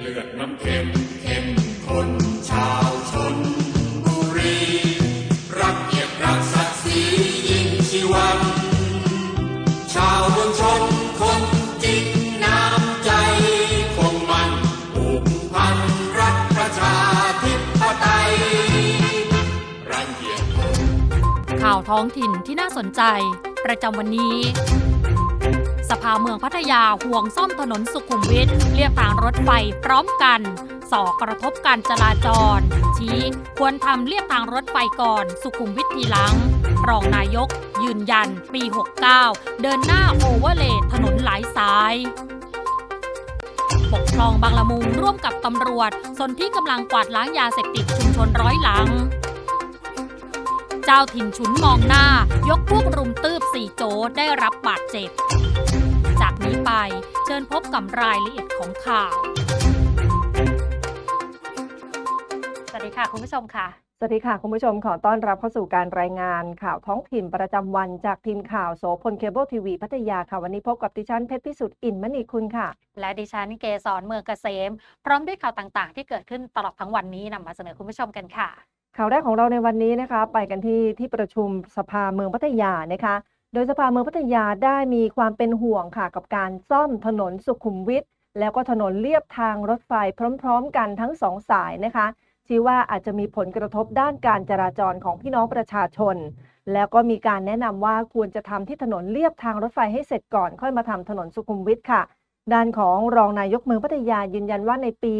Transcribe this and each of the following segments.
เลือดน้ำเค็มเข้มข้นชาวชนบุรีรักเกียรติรักศักดิ์ศรียิ่งชีวันชาวเมืองชนคนจริงน้ำใจคงมันผูกพันรักประชาธิปไตยรังเกียจข่าวท้องถิ่นที่น่าสนใจ ประจำวันนี้ สภาเมืองพัทยาห่วงซ่อมถนนสุขุมวิทเรียบทางรถไฟพร้อมกันสอกระทบการจราจร ชี้ ควรทำเรียบทางรถไฟก่อน สุขุมวิททีหลัง รองนายก ยืนยัน ปี 69 เดินหน้าโอเวอร์เลย์ถนนหลายสายปกครองบางละมุงร่วมกับตำรวจสนที่กำลังกวาดล้างยาเสพติดชุมชนร้อยหลัง เจ้าถิ่นฉุนมองหน้า ยกพวกรุมตืบสี่โจได้รับบาดเจ็บ จากนี้ไป เชิญพบกับรายละเอียดของข่าว สวัสดีค่ะคุณผู้ชมค่ะ สวัสดีค่ะ คุณผู้ชมขอต้อนรับเข้าสู่การรายงานข่าวท้องถิ่นประจำวันจากทีมข่าวโสพลเคเบิลทีวีพัทยาค่ะ วันนี้พบกับดิฉันเพชรพิสุทธิ์อินมณีคุณค่ะ และดิฉันเกษรเมืองเกษม พร้อมด้วยข่าวต่างๆ ที่เกิดขึ้นตลอดทั้งวันนี้นำมาเสนอคุณผู้ชมกันค่ะข่าวแรกของเราในวันนี้นะคะ ไปกันที่ที่ประชุมสภาเมืองพัทยานะคะ โดยสภาเมืองพัทยาได้มีความเป็นห่วงค่ะกับการซ่อมถนนสุขุมวิทแล้วก็ถนนเลียบทางรถไฟพร้อม ๆ กันทั้งสองสายนะคะชี้ว่าอาจจะมีผลกระทบด้านการจราจรของพี่น้องประชาชน แล้วก็มีการแนะนำว่าควรจะทำที่ถนนเลียบทางรถไฟให้เสร็จก่อนค่อยมาทำถนนสุขุมวิทค่ะ ด้านของรองนายกเมืองพัทยายืนยันว่าในปี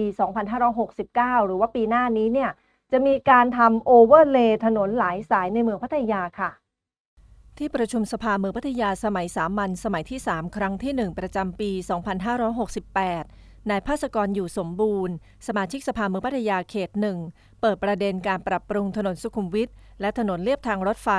2569 หรือว่าปีหน้านี้เนี่ยจะมีการทำโอเวอร์เลย์ถนนหลายสายในเมืองพัทยาค่ะ ที่ประชุมสภาเมืองพัทยาสมัยสามัญสมัยที่ 3 ครั้งที่ 1 ประจำปี 2568 นายภาสกรอยู่สมบูรณ์ สมาชิกสภาเมืองพัทยาเขตหนึ่งเปิดประเด็นการปรับปรุงถนนสุขุมวิทและถนนเลียบทางรถไฟ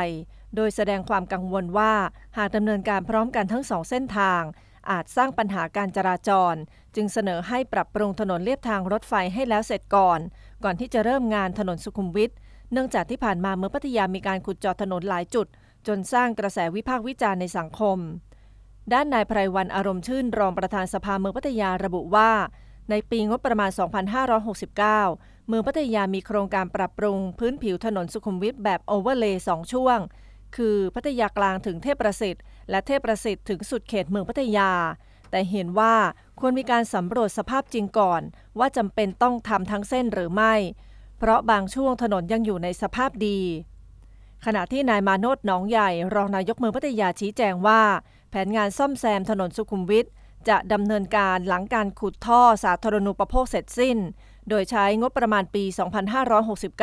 โดยแสดงความกังวลว่าหากดำเนินการพร้อมกันทั้งสองเส้นทาง อาจสร้างปัญหาการจราจร จึงเสนอให้ปรับปรุงถนนเลียบทางรถไฟให้แล้วเสร็จก่อน ก่อนที่จะเริ่มงานถนนสุขุมวิทเนื่องจากที่ผ่านมาเมืองพัทยามีการขุดเจาะถนนหลายจุด จนสร้างกระแสวิพากษ์วิจารณ์ในสังคม ด้านนายไพรวันอารมณ์ชื่นรองประธานสภาเมืองพัทยาระบุว่า ในปีงบประมาณ 2569 เมืองพัทยามีโครงการปรับปรุง พื้นผิวถนนสุขุมวิทแบบโอเวอร์เลย์สองช่วง คือพัทยากลางถึงเทพประสิทธิ์และเทพประสิทธิ์ถึงสุดเขตเมืองพัทยา แต่เห็นว่าควรมีการสำรวจสภาพจริงก่อน ว่าจำเป็นต้องทำทั้งเส้นหรือไม่ เพราะบางช่วงถนนยังอยู่ในสภาพดี ขณะที่นายมาโนดหนองใหญ่ รองนายกเมืองพัทยาชี้แจงว่า แผนงานซ่อมแซมถนนสุขุมวิทจะดำเนินการหลังการขุดท่อสาธารณูปโภคเสร็จสิ้น โดยใช้งบประมาณปี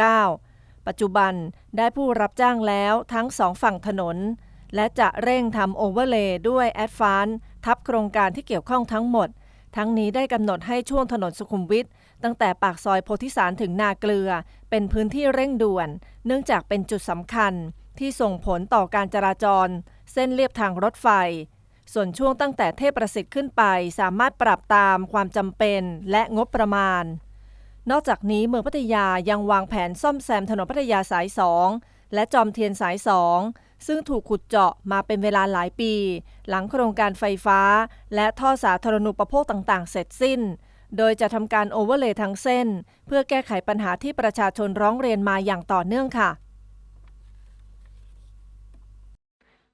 2569 ปัจจุบันได้ผู้รับจ้างแล้วทั้งสองฝั่งถนน และจะเร่งทำโอเวอร์เลย์ด้วยแอดฟานทับโครงการที่เกี่ยวข้องทั้งหมด ทั้งนี้ได้กำหนดให้ช่วงถนนสุขุมวิท ตั้งแต่ปากซอยโพธิสารถึงนาเกลือ เป็นพื้นที่เร่งด่วน เนื่องจากเป็นจุดสำคัญที่ส่งผลต่อการจราจร เส้นเลียบทางรถไฟ ส่วนช่วงตั้งแต่เทพประสิทธิ์ขึ้นไป สามารถปรับตามความจำเป็นและงบประมาณ นอกจากนี้เมืองพัทยายังวางแผนซ่อมแซมถนนพัทยาสาย2และจอมเทียนสาย2ซึ่งถูกขุดเจาะมาเป็นเวลาหลายปี หลังโครงการไฟฟ้า และท่อสาธารณูปโภคต่างๆ เสร็จสิ้น โดยจะทำการโอเวอร์เลย์ทั้งเส้น เพื่อแก้ไขปัญหาที่ประชาชนร้องเรียนมาอย่างต่อเนื่องค่ะ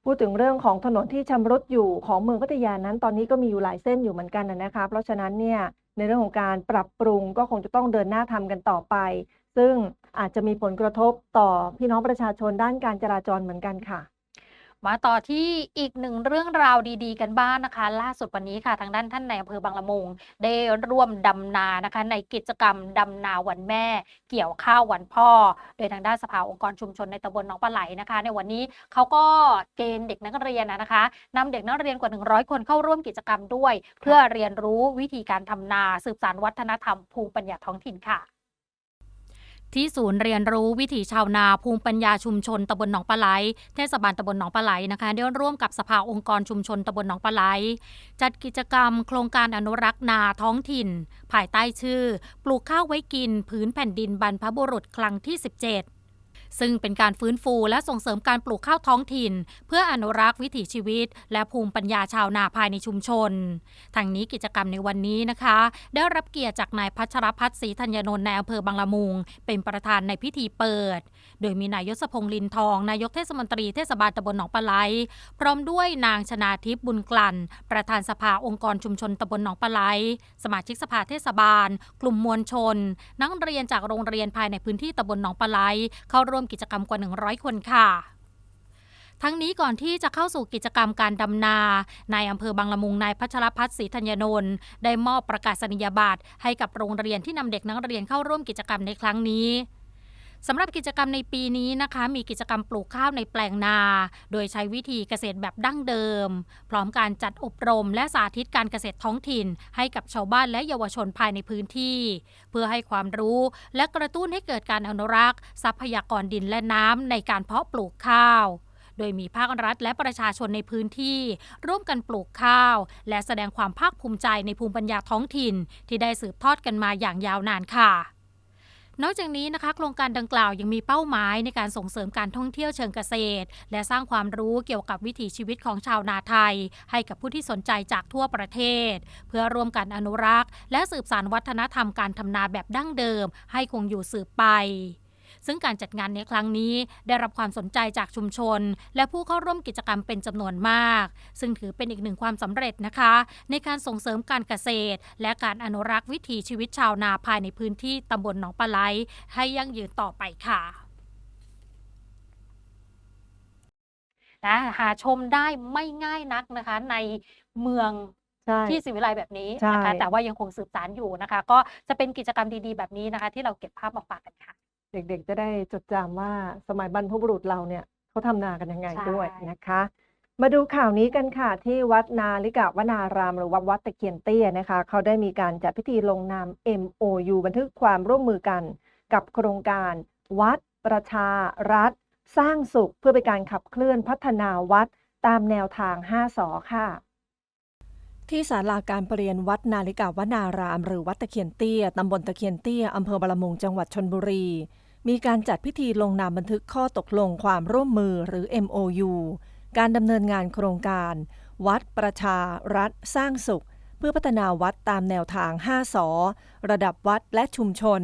พูดถึงเรื่องของถนนที่ชำรุดอยู่ของเมืองพัทยานั้น ตอนนี้ก็มีอยู่หลายเส้นอยู่เหมือนกันนะคะ เพราะฉะนั้นเนี่ยในเรื่องของการปรับปรุงก็คงจะต้องเดินหน้าทำกันต่อไป ซึ่งอาจจะมีผลกระทบต่อพี่น้องประชาชนด้านการจราจรเหมือนกันค่ะ มาต่อที่อีกหนึ่งเรื่องราวดีๆ กันบ้างนะคะ ล่าสุดวันนี้ค่ะทางด้านท่านในายอำเภอบางละมุง ได้ร่วมดำนานะคะ ในกิจกรรมดำนาวันแม่ เกี่ยวข้าววันพ่อ โดยทางด้านสภาองค์กรชุมชนในตำบลหนองปลาไหลนะคะ ในวันนี้เขาก็เกณฑ์เด็กนักเรียนนะนะคะนำเด็กนักเรียนกว่า 100 คนเข้าร่วมกิจกรรมด้วย เพื่อเรียนรู้วิธีการทำนาสืบสานวัฒนธรรมภูมิปัญญาท้องถิ่นค่ะ ที่ศูนย์เรียนรู้วิถีชาวนาภูมิปัญญาชุมชนตำบลหนองปลาไหลเทศบาลตำบลหนองปลาไหลนะคะได้ร่วมกับสภาองค์กรชุมชนตำบลหนองปลาไหลจัดกิจกรรม โครงการอนุรักษ์นาท้องถิ่น ภายใต้ชื่อ ปลูกข้าวไว้กิน พื้นแผ่นดินบรรพบุรุษครั้งที่ 17 ซึ่งเป็นการฟื้นฟูและส่งเสริมการปลูกข้าวท้องถิ่น เพื่ออนุรักษ์วิถีชีวิต และภูมิปัญญาชาวนาภายในชุมชน ทางนี้กิจกรรมในวันนี้นะคะ ได้รับเกียรติจากนายพัชรพัฒน์ศรีธัญนนท์ในอำเภอบางละมุง เป็นประธานในพิธีเปิด โดยมีนายยศพงษ์ลินทอง นายกเทศมนตรีเทศบาลตำบลหนองปลาไหลพร้อมด้วยนางชนาทิพย์บุญกลั่น ประธานสภาองค์กรชุมชนตำบลหนองปลาไหลสมาชิกสภาเทศบาล กลุ่มมวลชน นักเรียนจากโรงเรียนภายในพื้นที่ตำบลหนองปลาไหลเข้าร่วมกิจกรรมกว่า 100 คนค่ะทั้งนี้ก่อนที่จะเข้าสู่กิจกรรมการดำนา นายอำเภอบางละมุงนายพัชรพัฒน์ศรีธัญนนท์ได้มอบประกาศนียบัตรให้กับโรงเรียนที่นำเด็กนักเรียนเข้าร่วมกิจกรรมในครั้งนี้ สำหรับกิจกรรมในปีนี้นะคะ มีกิจกรรมปลูกข้าวในแปลงนา โดยใช้วิธีเกษตรแบบดั้งเดิม พร้อมการจัดอบรมและสาธิตการเกษตรท้องถิ่น ให้กับชาวบ้านและเยาวชนภายในพื้นที่ เพื่อให้ความรู้และกระตุ้นให้เกิดการอนุรักษ์ ทรัพยากรดินและน้ำในการเพาะปลูกข้าวโดยมีภาครัฐและประชาชนในพื้นที่ ร่วมกันปลูกข้าว และแสดงความภาคภูมิใจในภูมิปัญญาท้องถิ่น ที่ได้สืบทอดกันมาอย่างยาวนานค่ะ นอกจากนี้นะคะ โครงการดังกล่าวยังมีเป้าหมายในการส่งเสริมการท่องเที่ยวเชิงเกษตร และสร้างความรู้เกี่ยวกับวิถีชีวิตของชาวนาไทย ให้กับผู้ที่สนใจจากทั่วประเทศ เพื่อร่วมกันอนุรักษ์ และสืบสานวัฒนธรรมการทำนาแบบดั้งเดิม ให้คงอยู่สืบไป ซึ่งการจัดงานในครั้งนี้ได้รับความสนใจจากชุมชน และผู้เข้าร่วมกิจกรรมเป็นจำนวนมาก ซึ่งถือเป็นอีกหนึ่งความสำเร็จนะคะ ในการส่งเสริมการเกษตร และการอนุรักษ์วิถีชีวิตชาวนาภายในพื้นที่ตำบลหนองปลาไหลให้ยั่งยืนต่อไปค่ะนะหาชมได้ไม่ง่ายนักนะคะในเมืองใช่ที่ศิวิไลแบบนี้ใช่นะคะแต่ว่ายังคงสืบสานอยู่นะคะ ก็จะเป็นกิจกรรมดีๆแบบนี้นะคะ ที่เราเก็บภาพมาฝากกันค่ะ เด็กๆ จะได้จดจำว่าสมัยบรรพบุรุษเราเนี่ยเขาทำนากันยังไงใช่ ด้วยนะคะ มาดูข่าวนี้กันค่ะ ที่วัดนาลิกะวนาราม หรือวัดวัดตะเคียนเตี้ยนะคะ เขาได้มีการจัดพิธีลงนาม MOU บันทึกความร่วมมือกันกับโครงการ วัด ประชารัฐ สร้างสุขเพื่อเป็นการขับเคลื่อนพัฒนาวัดตามแนวทาง 5สอค่ะ ที่ศาลาการประเรียนวัดนาลิกาวนาราม หรือวัดตะเคียนเตี้ย ตำบลตะเคียนเตี้ย อำเภอบาละมุงจังหวัดชนบุรี มีการจัดพิธีลงนามบันทึกข้อตกลงความร่วมมือหรือ MOU การดำเนินงานโครงการ วัดประชารัฐสร้างสุข เพื่อพัฒนาวัดตามแนวทาง 5สอระดับวัดและชุมชน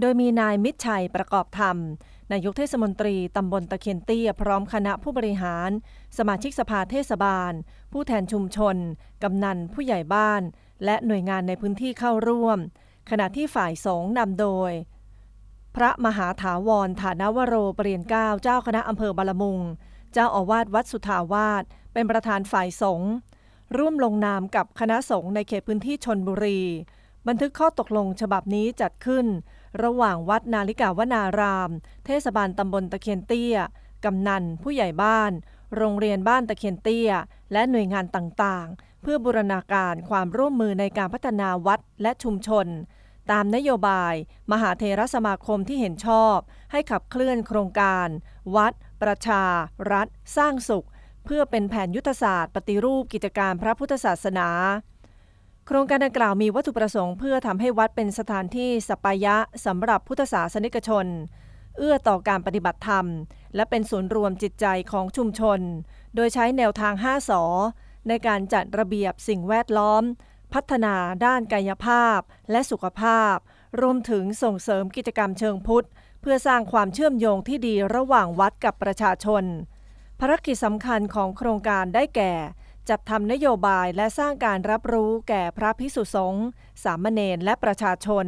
โดยมีนายมิตรชัยประกอบธรรมนายกเทศมนตรีตำบลตะเคียนเตี้ยพร้อมคณะผู้บริหาร สมาชิกสภาเทศบาล ผู้แทนชุมชน กำนันผู้ใหญ่บ้าน และหน่วยงานในพื้นที่เข้าร่วม ขณะที่ฝ่ายสงฆ์นำโดย พระมหาถาวรฐานวโรเปรริยนเก้าเจ้าคณะอำเภอบาลมุง เจ้าอาวาสวัดสุทาวาสเป็นประธานฝ่ายสงฆ์ร่วมลงนามกับคณะสงฆ์ในเขตพื้นที่ชนบุรี บันทึกข้อตกลงฉบับนี้จัดขึ้น ระหว่างวัดนาลิกาวนาราม เทศบาลตำบลตะเคียนเตี้ย กำนัน ผู้ใหญ่บ้าน โรงเรียนบ้านตะเคียนเตี้ย และหน่วยงานต่างๆ เพื่อบูรณาการความร่วมมือในการพัฒนาวัดและชุมชน ตามนโยบาย มหาเทรสมาคมที่เห็นชอบ ให้ขับเคลื่อนโครงการ วัด ประชา รัฐ สร้างสุข เพื่อเป็นแผนยุทธศาสตร์ ปฏิรูปกิจการพระพุทธศาสนา โครงการดังกล่าวมีวัตถุประสงค์เพื่อทำให้วัดเป็นสถานที่สัปปายะสำหรับพุทธศาสนิกชน เอื้อต่อการปฏิบัติธรรม และเป็นศูนย์รวมจิตใจของชุมชน โดยใช้แนวทาง 5สอในการจัดระเบียบสิ่งแวดล้อม พัฒนาด้านกายภาพและสุขภาพ รวมถึงส่งเสริมกิจกรรมเชิงพุทธ เพื่อสร้างความเชื่อมโยงที่ดีระหว่างวัดกับประชาชน ภารกิจสำคัญของโครงการได้แก่ จัดทำนโยบายและสร้างการรับรู้แก่พระพิสุสงฆ์สามเณรและประชาชน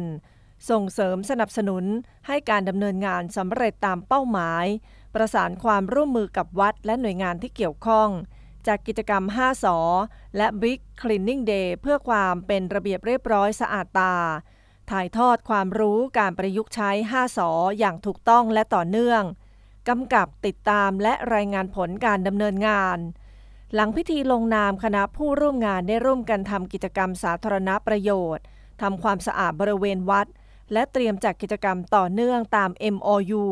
ส่งเสริมสนับสนุนให้การดำเนินงานสำเร็จตามเป้าหมาย ประสานความร่วมมือกับวัดและหน่วยงานที่เกี่ยวข้อง จากกิจกรรม 5 สอ และ Big Cleaning Day เพื่อความเป็นระเบียบเรียบร้อยสะอาดตา ถ่ายทอดความรู้การประยุกต์ใช้ 5 สอ อย่างถูกต้องและต่อเนื่อง กำกับติดตามและรายงานผลการดำเนินงาน หลังพิธีลงนามคณะผู้ร่วมงานได้ร่วมกันทำกิจกรรมสาธารณประโยชน์ทำความสะอาดบริเวณวัด และเตรียมจัดกกิจกรรมต่อเนื่องตาม MOU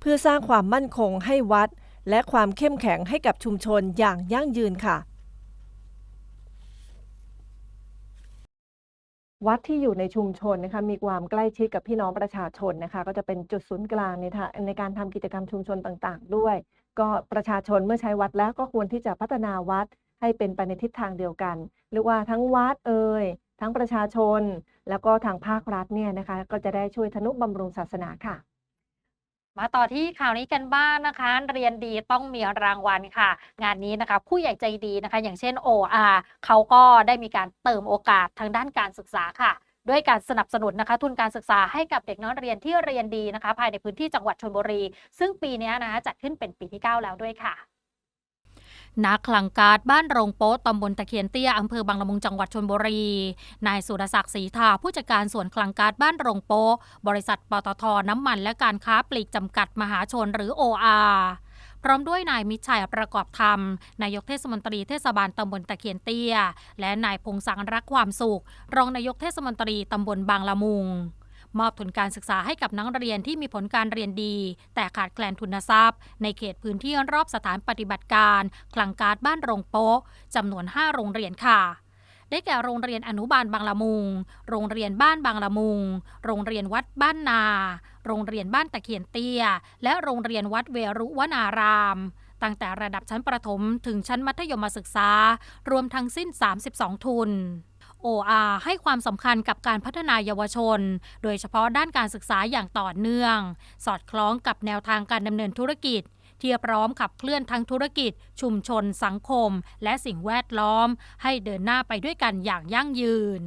เพื่อสร้างความมั่นคงให้วัด และความเข้มแข็งให้กับชุมชนอย่างยั่งยืนค่ะ วัดที่อยู่ในชุมชนนะคะมีความใกล้ชิดกับพี่น้องประชาชนนะคะ ก็จะเป็นจุดศูนย์กลางในทางในการทำกิจกรรมชุมชนต่างๆ ด้วย ก็ประชาชนเมื่อใช้วัดแล้วก็ควรที่จะพัฒนาวัดให้เป็นไปในทิศทางเดียวกันเรียกว่าทั้งวัดเอ่ยทั้งประชาชน แล้วก็ทางภาครัฐเนี่ยนะคะ ก็จะได้ช่วยทนุบำรุงศาสนาค่ะ มาต่อที่ข่าวนี้กันบ้างนะคะ เรียนดีต้องมีรางวัลค่ะ งานนี้นะคะ ผู้ใหญ่ใจดีนะคะ อย่างเช่น OR เขาก็ได้มีการเติมโอกาสทางด้านการศึกษาค่ะ ด้วยการสนับสนุนนะคะ ทุนการศึกษาให้กับเด็กน้อยเรียนที่เรียนดีนะคะ ภายในพื้นที่จังหวัดชลบุรี ซึ่งปีนี้นะคะจัดขึ้นเป็นปีที่ 9 แล้วด้วยค่ะ นักคลังการ์ดบ้านโรงโป๊ะตำบลตะเคียนเตี้ยอำเภอบางละมุงจังหวัดชลบุรี นายสุรศักดิ์ศรีทาผู้จัดการส่วนคลังการ์ดบ้านโรงโป๊ะบริษัทปตทน้ำมันและการค้าปลีกจำกัดมหาชนหรือ OR พร้อมด้วยนายมิชัยประกอบธรรม นายกเทศมนตรีเทศบาลตำบลตะเคียนเตี้ย และนายพงศักดิ์รักความสุข รองนายกเทศมนตรีตำบลบางละมุง มอบทุนการศึกษาให้กับนักเรียนที่มีผลการเรียนดี แต่ขาดแคลนทุนทรัพย์ ในเขตพื้นที่รอบสถานปฏิบัติการคลังการ์ดบ้านโรงโป๊ะจำนวน 5 โรงเรียนค่ะได้แก่โรงเรียนอนุบาลบางละมุง โรงเรียนบ้านบางละมุง โรงเรียนวัดบ้านนา โรงเรียนบ้านตะเคียนเตี้ย และโรงเรียนวัดเวรุวนาราม ตั้งแต่ระดับชั้นประถมถึงชั้นมัธยมศึกษา รวมทั้งสิ้น 32 ทุน OR ให้ความสำคัญกับการพัฒนายเยาวชน โดยเฉพาะด้านการศึกษาอย่างต่อเนื่อง สอดคล้องกับแนวทางการดำเนินธุรกิจที่พร้อมขับเคลื่อนทั้งธุรกิจ ชุมชน สังคม และสิ่งแวดล้อม ให้เดินหน้าไปด้วยกันอย่างยั่งยืน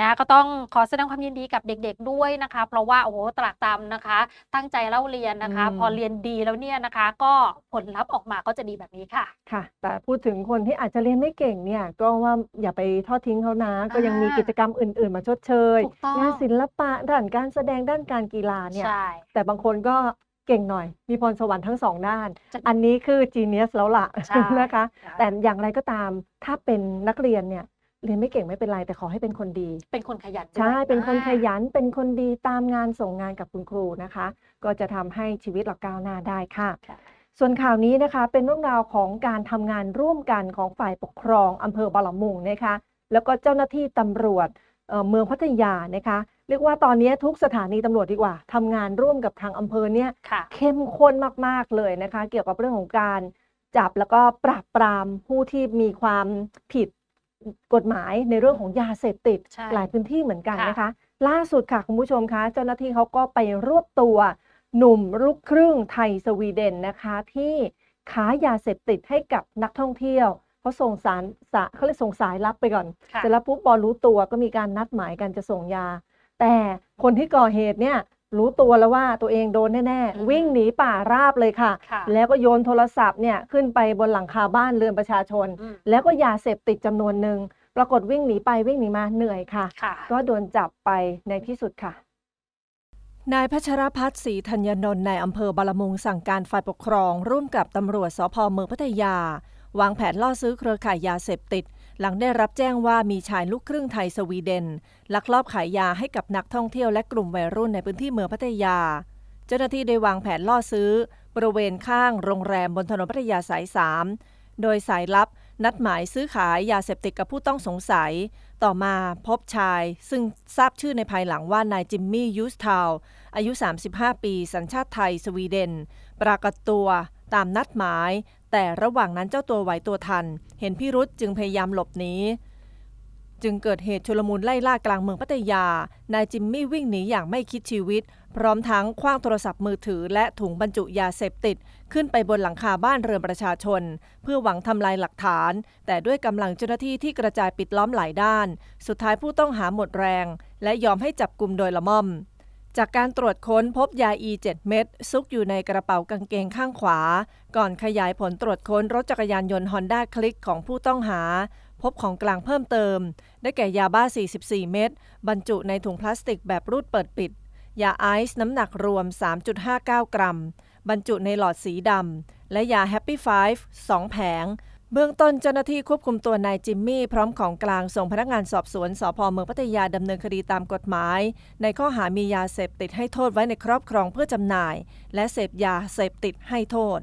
นะก็ต้องขอแสดงความยินดีกับเด็กๆด้วยนะคะ เพราะว่าโอ้โหตรากตรำนะคะ ตั้งใจเล่าเรียนนะคะอืมพอเรียนดีแล้วเนี่ยนะคะ ก็ผลลัพธ์ออกมาก็จะดีแบบนี้ค่ะค่ะ แต่พูดถึงคนที่อาจจะเรียนไม่เก่งเนี่ยก็ว่าอย่าไปทอดทิ้งเขานะ ก็ยังมีอ่ากิจกรรมอื่น ๆ มาชดเชยถูกต้องงานศิลปะด้านการแสดงด้านการกีฬาเนี่ยใช่แต่บางคนก็เก่งหน่อย มีพรสวรรค์ทั้งสองด้านจะอันนี้คือจีเนียสแล้วล่ะใช่นะคะ แต่อย่างไรก็ตามถ้าเป็นนักเรียนเนี่ย เรียนไม่เก่งไม่เป็นไร แต่ขอให้เป็นคนดี เป็นคนขยันด้วยใช่เป็นคนขอ่ายันเป็นคนดีตามงานส่งงานกับคุณครูนะคะ ก็จะทำให้ชีวิตเราก้าวหน้าได้ค่ะค่ะ ส่วนข่าวนี้นะคะเป็นเรื่องราวของการทำงานร่วมกันของฝ่ายปกครองอำเภอบางละมุงนะคะ แล้วก็เจ้าหน้าที่ตำรวจเอ่อเมืองพัทยานะคะ เรียกว่าตอนนี้ทุกสถานีตำรวจดีกว่าทำงานร่วมกับทางอำเภอเนี่ยค่ะเข้มข้นมากๆเลยนะคะ เกี่ยวกับเรื่องของการจับแล้วก็ปราบปรามผู้ที่มีความผิด กฎหมายในเรื่องของยาเสพติด ใช่หลายพื้นที่เหมือนกันค่ะนะคะ ล่าสุดค่ะคุณผู้ชมคะเจ้าหน้าที่เขาก็ไปรวบตัวหนุ่มลูกครึ่งไทยสวีเดนนะคะ ที่ค้ายาเสพติดให้กับนักท่องเที่ยวเขาส่งสารสะเขาเลยส่งสายลับไปก่อนค่ะ เสร็จแล้วปุ๊บพอรู้ตัวก็มีการนัดหมายกันจะส่งยา แต่คนที่ก่อเหตุเนี่ย รู้ตัวแล้วว่าตัวเองโดนแน่อืมๆวิ่งหนีป่าราบเลยค่ะ ค่ะแล้วก็โยนโทรศัพท์เนี่ยขึ้นไปบนหลังคาบ้านเรือนประชาชน อืม แล้วก็ยาเสพติดจำนวนหนึ่งปรากฏวิ่งหนีไปวิ่งหนีมาเหนื่อยค่ะ ค่ะ ก็โดนจับไปในที่สุดค่ะ นายพัชรพัฒน์ศรีธัญนนท์ในอำเภอบาลมุงสั่งการฝ่ายปกครอง ร่วมกับตำรวจสพเมืองพัทยา วางแผนล่อซื้อเครือข่ายยาเสพติด หลังได้รับแจ้งว่ามีชายลูกครึ่งไทยสวีเดน ลักลอบขายยาให้กับนักท่องเที่ยวและกลุ่มวัยรุ่นในพื้นที่เมืองพัทยา เจ้าหน้าที่ได้วางแผนล่อซื้อ บริเวณข้างโรงแรมบนถนนพัทยาสาย3โดยสายลับนัดหมายซื้อขายยาเสพติดกับผู้ต้องสงสัย ต่อมาพบชาย ซึ่งทราบชื่อในภายหลังว่านายจิมมี่ยูสทาวอายุ 35 ปี สัญชาติไทยสวีเดน ปรากฏตัวตามนัดหมาย แต่ระหว่างนั้นเจ้าตัวไหวตัวทัน เห็นพิรุษจึงพยายามหลบหนีจึงเกิดเหตุชุลมุนไล่ล่ากลางเมืองพัทยา นายจิมมี่วิ่งหนีอย่างไม่คิดชีวิต พร้อมทั้งคว้างโทรศัพท์มือถือ และถุงบรรจุยาเสพติด ขึ้นไปบนหลังคาบ้านเรือนประชาชน เพื่อหวังทำลายหลักฐาน แต่ด้วยกำลังเจ้าหน้าที่ที่กระจายปิดล้อมหลายด้าน สุดท้ายผู้ต้องหาหมดแรง และยอมให้จับกลุ่มโดยละม่อม จากการตรวจค้นพบยาอี 7 เม็ดซุกอยู่ในกระเป๋ากางเกงข้างขวา ก่อนขยายผลตรวจค้นรถจักรยานยนต์ฮอนด้าคลิกของผู้ต้องหา พบของกลางเพิ่มเติม ได้แก่ยาบ้า 44 เม็ดบรรจุในถุงพลาสติกแบบรูดเปิดปิด ยาไอซ์น้ำหนักรวม 3.59 กรัม บรรจุในหลอดสีดำและยาแฮปปี้ไฟฟ์2แผง เบื้องต้นเจ้าหน้าที่ควบคุมตัวนายจิมมี่ พร้อมของกลางส่งพนักงานสอบสวนสพเมืองพัทยาดำเนินคดีตามกฎหมาย ในข้อหามียาเสพติดให้โทษไว้ในครอบครองเพื่อจำหน่าย และเสพยาเสพติดให้โทษ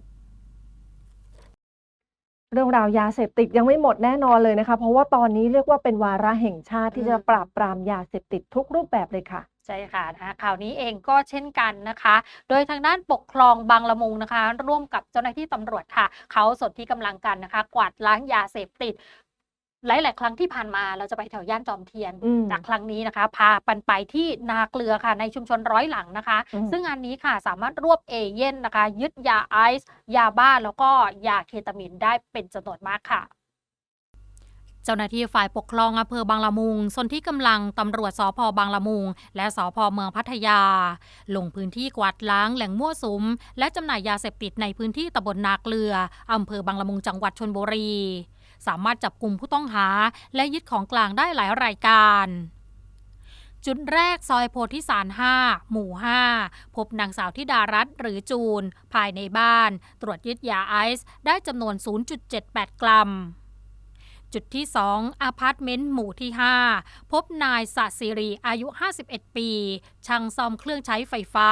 เรื่องราวยาเสพติดยังไม่หมดแน่นอนเลยนะคะ เพราะว่าตอนนี้เรียกว่าเป็นวาระแห่งชาติที่จะปราบปรามยาเสพติดทุกรูปแบบเลยค่ะใช่ค่ะนะคะข่าวนี้เองก็เช่นกันนะคะ โดยทางด้านปกครองบางละมุงนะคะ ร่วมกับเจ้าหน้าที่ตำรวจค่ะ เขาสนที่กำลังกันนะคะ กวาดล้างยาเสพติดหลาย ๆ ครั้งที่ผ่านมาเราจะไปแถวย่านจอมเทียนอืมจากครั้งนี้นะคะ พาปันไปที่นาเกลือค่ะ ในชุมชนร้อยหลังนะคะอืมซึ่งงานนี้ค่ะสามารถรวบเอเย่นนะคะ ยึดยาไอซ์ยาบ้าแล้วก็ยาเคตามีนได้เป็นจำนวนมากค่ะ เจ้าหน้าที่ฝ่ายปกครองอำเภอบางละมุงส่วนที่กำลังตำรวจสพบางละมุง และสพเมืองพัทยา ลงพื้นที่กวาดล้างแหล่งมั่วสุม และจำหน่ายยาเสพติดในพื้นที่ตำบลนาเกลืออำเภอบางละมุงจังหวัดชนบุรี สามารถจับกลุ่มผู้ต้องหา และยึดของกลางได้หลายรายการจุดแรกซอยโพธิสาร 5 หมู่ 5 พบนางสาวธิดารัตน์หรือจูน ภายในบ้าน ตรวจยึดยาไอซ์ได้จำนวน 0.78 กรัม จุดที่ 2 อาพาร์ตเมนต์หมู่ที่ 5 พบนายสะสิรีอายุ 51 ปี ช่างซ่อมเครื่องใช้ไฟฟ้า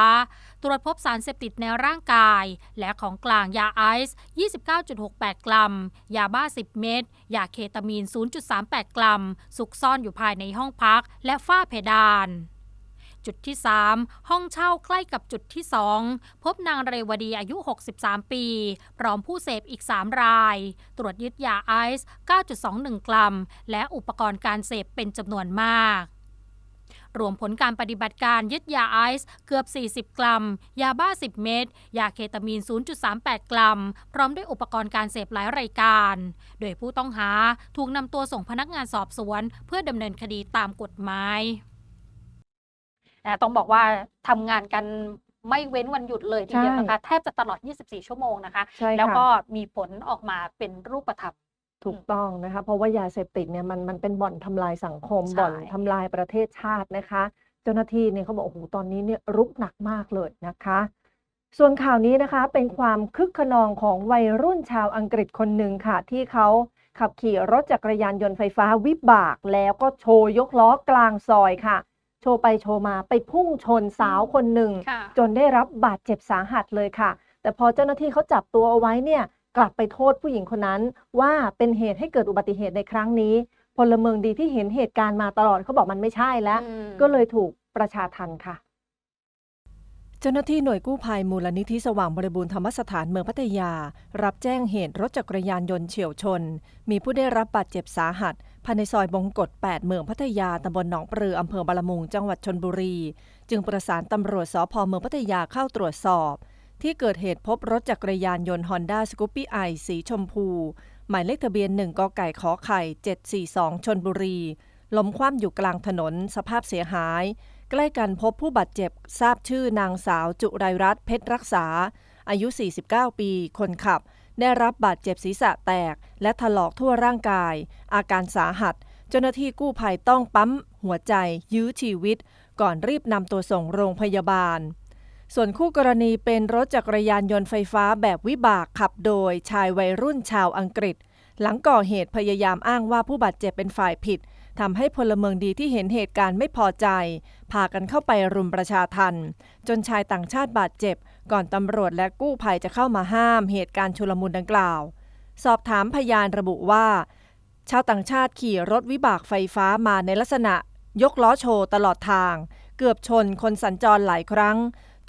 ตรวจพบสารเสพติดในร่างกาย และของกลางยาไอซ์ 29.68 กรัม ยาบ้า 10 เม็ด ยาเคตามีน 0.38 กรัม ซุกซ่อนอยู่ภายในห้องพักและฝ้าเพดาน จุดที่ 3 ห้องเช่าใกล้กับจุดที่ 2 พบนางเรวดีอายุ 63 ปี พร้อมผู้เสพอีก 3 ราย ตรวจยึดยาไอซ์ 9.21 กรัม และอุปกรณ์การเสพเป็นจำนวนมากรวมผลการปฏิบัติการยึดยาไอซ์เกือบ 40 กรัม ยาบ้า 10 เม็ด ยาเคตามีน 0.38 กรัม พร้อมด้วยอุปกรณ์การเสพหลายรายการ โดยผู้ต้องหาถูกนำตัวส่งพนักงานสอบสวน เพื่อดำเนินคดีตามกฎหมาย นะต้องบอกว่าทำงานกันไม่เว้นวันหยุดเลยทีเดียวนะคะ แทบจะตลอด 24 ชั่วโมงนะคะใช่แล้วค่ะก็มีผลออกมาเป็นรูปธรรมถูกต้องนะคะ เพราะว่ายาเสพติดเนี่ยมันมันเป็นบ่อนทำลายสังคมใช่บ่อนทำลายประเทศชาตินะคะ เจ้าหน้าที่เนี่ยเขาบอกโอ้โหตอนนี้เนี่ยรุกหนักมากเลยนะคะ ส่วนข่าวนี้นะคะเป็นความคึกขนองของวัยรุ่นชาวอังกฤษคนหนึ่งค่ะ ที่เขาขับขี่รถจักรยานยนต์ไฟฟ้าวิบาก แล้วก็โชว์ยกล้อกลางซอยค่ะ โชว์ไปโชว์มาไปพุ่งชนสาวคนหนึ่ง ค่ะ จนได้รับบาดเจ็บสาหัสเลยค่ะ แต่พอเจ้าหน้าที่เขาจับตัวเอาไว้เนี่ยกลับไปโทษผู้หญิงคนนั้น ว่าเป็นเหตุให้เกิดอุบัติเหตุในครั้งนี้ พลเมืองดีที่เห็นเหตุการณ์มาตลอดเขาบอกมันไม่ใช่แล้ว อืม ก็เลยถูกประชาทันค่ะ เจ้าหน้าที่หน่วยกู้ภัยมูลนิธิสว่างบริบูรณ์ธรรมสถานเมืองพัทยา รับแจ้งเหตุรถจักรยานยนต์เฉียวชน มีผู้ได้รับบาดเจ็บสาหัสภายในซอยบงกฎ8 เมืองพัทยาตำบลหนองปลืออำเภอบาลมุงจังหวัดชนบุรี จึงประสานตำรวจสพเมืองพัทยาเข้าตรวจสอบ ที่เกิดเหตุพบรถจักรยานยนต์ฮอนด้าสกูปปี้ไอสีชมพู หมายเลขทะเบียน 1กไก่ขอไข่ 742 ชนบุรี ล้มคว่ำอยู่กลางถนน สภาพเสียหาย ใกล้กันพบผู้บาดเจ็บทราบชื่อนางสาวจุไรรัตน์เพชรรักษา อายุ 49 ปี คนขับ ได้รับบาดเจ็บศีรษะแตก และถลอกทั่วร่างกาย อาการสาหัส เจ้าหน้าที่กู้ภัยต้องปั๊ม หัวใจ ยื้อชีวิต ก่อนรีบนำตัวส่งโรงพยาบาล ส่วนคู่กรณีเป็นรถจักรยานยนต์ไฟฟ้าแบบวิบากขับโดยชายวัยรุ่นชาวอังกฤษ หลังก่อเหตุพยายามอ้างว่าผู้บาดเจ็บเป็นฝ่ายผิดทำให้พลเมืองดีที่เห็นเหตุการณ์ไม่พอใจ พากันเข้าไปรุมประชาทันจนชายต่างชาติบาดเจ็บ ก่อนตำรวจและกู้ภัยจะเข้ามาห้ามเหตุการณ์ชุลมุนดังกล่าว สอบถามพยานระบุว่า ชาวต่างชาติขี่รถวิบากไฟฟ้ามาในลักษณะ ยกล้อโชว์ตลอดทาง เกือบชนคนสัญจรหลายครั้ง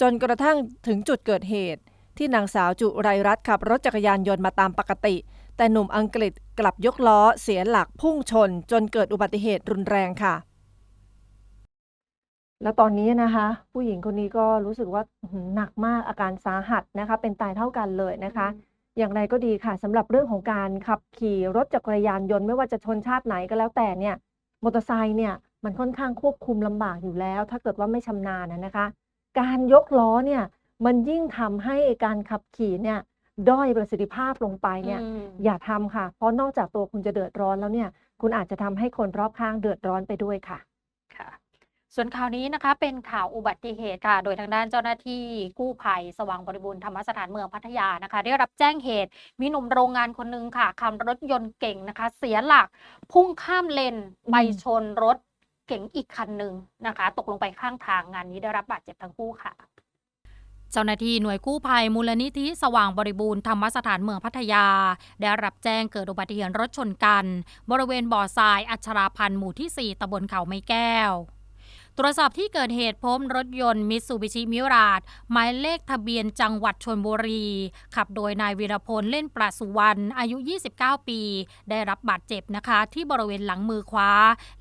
จนกระทั่งถึงจุดเกิดเหตุ ที่นางสาวจุไรรัตน์ขับรถจักรยานยนต์มาตามปกติ แต่หนุ่มอังกฤษกลับยกล้อเสียหลักพุ่งชน จนเกิดอุบัติเหตุรุนแรงค่ะ แล้วตอนนี้นะคะ ผู้หญิงคนนี้ก็รู้สึกว่าอื้อหือหนักมากอาการสาหัสนะคะ เป็นตายเท่ากันเลยนะคะ อย่างไรก็ดีค่ะสำหรับเรื่องของการขับขี่รถจักรยานยนต์ไม่ว่าจะชนชาติไหนก็แล้วแต่เนี่ยมอเตอร์ไซค์เนี่ยมันค่อนข้างควบคุมลำบากอยู่แล้ว ถ้าเกิดว่าไม่ชำนาญนะนะคะ การยกล้อเนี่ยมันยิ่งทำให้การขับขี่เนี่ยด้อยประสิทธิภาพลงไปเนี่ยอืมอย่าทำค่ะ เพราะนอกจากตัวคุณจะเดือดร้อนแล้วเนี่ย คุณอาจจะทำให้คนรอบข้างเดือดร้อนไปด้วยค่ะ ค่ะ ส่วนข่าวนี้นะคะเป็นข่าวอุบัติเหตุค่ะ โดยทางด้านเจ้าหน้าที่กู้ภัยสว่างบริบูรณ์ธรรมสถานเมืองพัทยานะคะ ได้รับแจ้งเหตุมีหนุ่มโรงงานคนหนึ่งค่ะขับรถยนต์เก่งนะคะ เสียหลักพุ่งข้ามเลนไปชนรถเก๋งอีกคันหนึ่งนะคะ ตกลงไปข้างทางงานนี้ได้รับบาดเจ็บทั้งคู่ค่ะเจ้าหน้าที่หน่วยกู้ภัยมูลนิธิสว่างบริบูรณ์ธรรมสถานเมืองพัทยา ได้รับแจ้งเกิดอุบัติเหตุรถชนกัน บริเวณบ่อทรายอัชราพันธ์หมู่ที่ 4ตำบลเขาไม้แก้ว ตรวจสอบที่เกิดเหตุพบรถยนต์มิตซูบิชิมิราดหมายเลขทะเบียนจังหวัดชนบุรี ขับโดยนายวีรพลเล่นประสุวรรณอายุ 29 ปี ได้รับบาดเจ็บนะคะ ที่บริเวณหลังมือขวา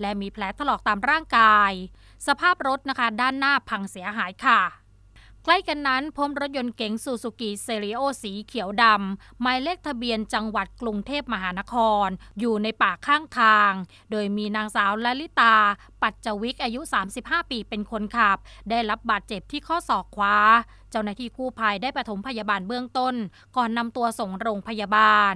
และมีแผลถลอกตามร่างกาย สภาพรถนะคะ ด้านหน้าพังเสียหายค่ะ ใกล้กันนั้นพบรถยนต์เก๋งซูซูกิเซริโอสีเขียวดำหมายเลขทะเบียนจังหวัดกรุงเทพมหานคร อยู่ในป่าข้างทาง โดยมีนางสาวลลิตา ปัจจวิกอายุ 35 ปีเป็นคนขับ ได้รับบาดเจ็บที่ข้อศอกขวาเจ้าหน้าที่กู้ภัยได้ปฐมพยาบาลเบื้องต้น ก่อนนำตัวส่งโรงพยาบาล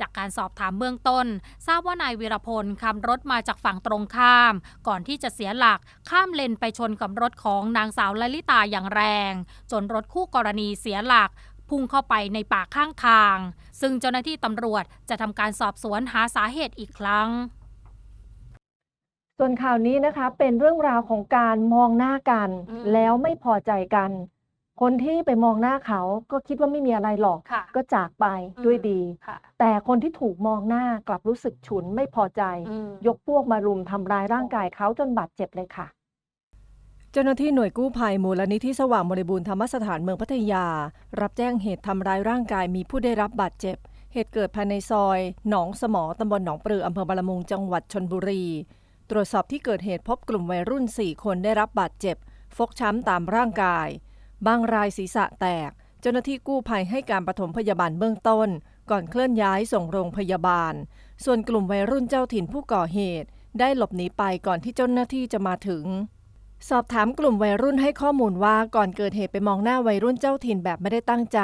จากการสอบถามเบื้องต้น ทราบว่านายวีรพลขับรถมาจากฝั่งตรงข้าม ก่อนที่จะเสียหลักข้ามเลนไปชนกับรถของนางสาวลลิตาอย่างแรง จนรถคู่กรณีเสียหลักพุ่งเข้าไปในป่าข้างทาง ซึ่งเจ้าหน้าที่ตำรวจจะทำการสอบสวนหาสาเหตุอีกครั้ง ส่วนข่าวนี้นะคะเป็นเรื่องราวของการมองหน้ากันอืมแล้วไม่พอใจกัน คนที่ไปมองหน้าเขาก็คิดว่าไม่มีอะไรหรอก ค่ะก็จากไปด้วยดี ค่ะแต่คนที่ถูกมองหน้ากลับรู้สึกฉุนไม่พอใจยกพวกมารุมทำร้ายร่างกายเขาจนบาดเจ็บเลยค่ะ เจ้าหน้าที่หน่วยกู้ภัยมูลนิธิสว่างบริบูรณ์ธรรมสถานเมืองพัทยา รับแจ้งเหตุทำร้ายร่างกายมีผู้ได้รับบาดเจ็บ เหตุเกิดภายในซอย หนองสมอตำบลหนองปลืออำเภอบาลมุงจังหวัดชนบุรี ตรวจสอบที่เกิดเหตุพบกลุ่มวัยรุ่น 4 คนได้รับบาดเจ็บ ฟกช้ำตามร่างกาย บางรายศีรษะแตก เจ้าหน้าที่กู้ภัยให้การปฐมพยาบาลเบื้องต้น ก่อนเคลื่อนย้ายส่งโรงพยาบาล ส่วนกลุ่มวัยรุ่นเจ้าถิ่นผู้ก่อเหตุ ได้หลบหนีไปก่อนที่เจ้าหน้าที่จะมาถึง สอบถามกลุ่มวัยรุ่นให้ข้อมูลว่าก่อนเกิดเหตุไปมองหน้าวัยรุ่นเจ้าถิ่นแบบไม่ได้ตั้งใจ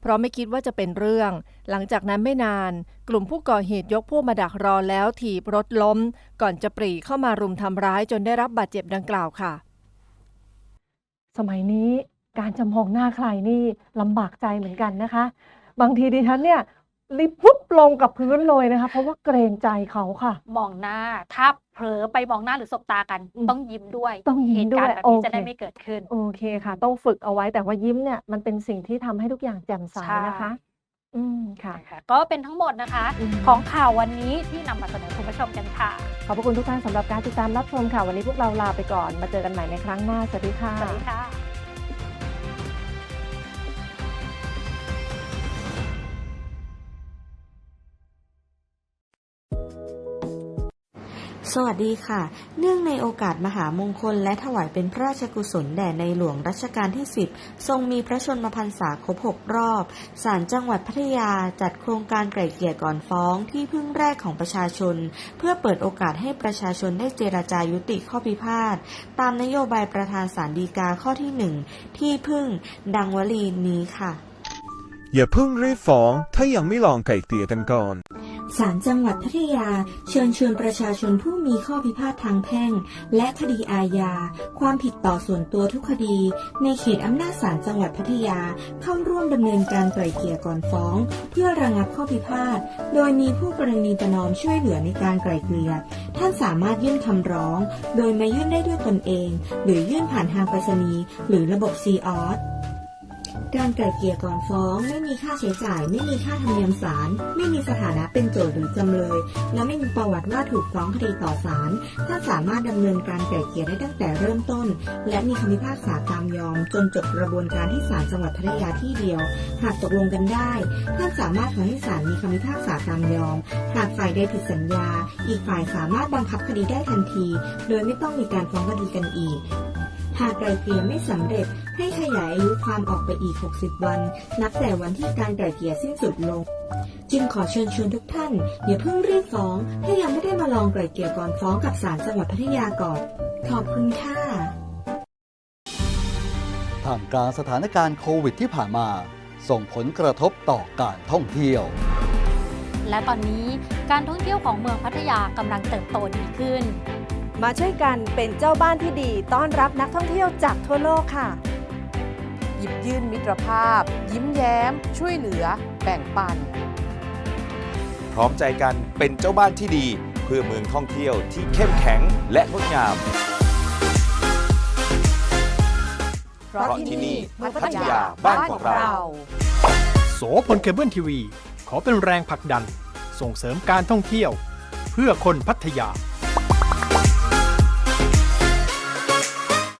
เพราะไม่คิดว่าจะเป็นเรื่อง หลังจากนั้นไม่นาน กลุ่มผู้ก่อเหตุยกพวกมาดักรอแล้วถีบรถล้ม ก่อนจะปรีเข้ามารุมทำร้ายจนได้รับบาดเจ็บดังกล่าวค่ะ สมัยนี้ การจะมองหน้าใครนี่ลำบากใจเหมือนกันนะคะ บางทีดิฉันเนี่ยรีบปุ๊บลงกับพื้นเลยนะคะ เพราะว่าเกรงใจเขาค่ะ มองหน้าถ้าเผลอไปมองหน้าหรือสบตากันอืมต้องยิ้มด้วยต้องยิ้มเหตุการณ์ด้วยแบบนี้โอเคจะได้ไม่เกิดขึ้น โอเคค่ะ ต้องฝึกเอาไว้แต่ว่ายิ้มเนี่ยมันเป็นสิ่งที่ทำให้ทุกอย่างแจ่มใสใช่นะคะ อืมค่ะค่ะ ก็เป็นทั้งหมดนะคะอืมของข่าววันนี้ที่นำมาเสนอคุณผู้ชมกันค่ะ ขอบพระคุณทุกท่านสำหรับการติดตามรับชมค่ะ วันนี้พวกเราลาไปก่อนมาเจอกันใหม่ในครั้งหน้าสวัสดีค่ะสวัสดีค่ะ สวัสดีค่ะ เนื่องในโอกาสมหามงคล และถวายเป็นพระราชกุศลแด่ในหลวงรัชกาลที่ 10 ทรงมีพระชนมพรรษาครบ 6 รอบศาลจังหวัดพัทยาจัดโครงการไกล่เกลี่ยก่อนฟ้องที่พึ่งแรกของประชาชน เพื่อเปิดโอกาสให้ประชาชนได้เจราจายุติข้อพิพาท ตามนโยบายประธานศาลฎีกาข้อที่ 1 ที่พึ่ง ดังวลีนี้ค่ะ อย่าเพิ่งรีบฟ้อง ถ้ายังไม่ลองไก่เกลี่ยกันก่อน ศาลจังหวัดพัทยาเชิญชวนประชาชนผู้มีข้อพิพาททางแพ่ง และคดีอาญา ความผิดต่อส่วนตัวทุกคดี ในเขตอำนาจศาลจังหวัดพัทยาเข้าร่วมดำเนินการไกล่เกลี่ยก่อนฟ้อง เพื่อระงับข้อพิพาท โดยมีผู้กรณีประนอมช่วยเหลือในการไกล่เกลี่ยท่านสามารถยื่นคำร้อง โดยมายื่นได้ด้วยตนเอง หรือยื่นผ่านทางไปรษณีย์หรือระบบซีออส การไกล่เกลี่ยก่อนฟ้อง ไม่มีค่าใช้จ่าย ไม่มีค่าธรรมเนียมศาลไม่มีสถานะเป็นโจทย์หรือจำเลย และไม่มีประวัติว่าถูกฟ้องคดีต่อศาลท่านสามารถดำเนินการไกล่เกลี่ยได้ตั้งแต่เริ่มต้น และมีคำพิพากษาตามยอม จนจบกระบวนการที่ศาลจังหวัดพัทยาที่เดียว หากตกลงกันได้ท่านสามารถขอให้ศาลมีคำพิพากษาตามยอม หากฝ่ายใดผิดสัญญา อีกฝ่ายสามารถบังคับคดีได้ทันที โดยไม่ต้องมีการฟ้องคดีกันอีก หากไกลเกลี่ยไม่สำเร็จ ให้ขยายอายุความออกไปอีก 60 วัน นับแต่วันที่การไกลเกลี่ยสิ้นสุดลง จึงขอเชิญชวนทุกท่าน อย่าเพิ่งรีบฟ้อง ถ้ายังไม่ได้มาลองไกลเกลี่ยก่อนฟ้องกับศาลจังหวัดพัทยาก่อน ขอบคุณค่ะท่ามกลางสถานการณ์โควิดที่ผ่านมา ส่งผลกระทบต่อการท่องเที่ยวและตอนนี้การท่องเที่ยวของเมืองพัทยากำลังเติบโตดีขึ้น มาช่วยกันเป็นเจ้าบ้านที่ดีต้อนรับนักท่องเที่ยวจากทั่วโลกค่ะ หยิบยื่นมิตรภาพ ยิ้มแย้ม ช่วยเหลือ แบ่งปัน พร้อมใจกันเป็นเจ้าบ้านที่ดี เพื่อเมืองท่องเที่ยวที่เข้มแข็งและงดงาม เพราะที่นี่พัทยาบ้านของเรา โสพลเคเบิลทีวี ขอเป็นแรงผลักดัน ส่งเสริมการท่องเที่ยว เพื่อคนพัทยา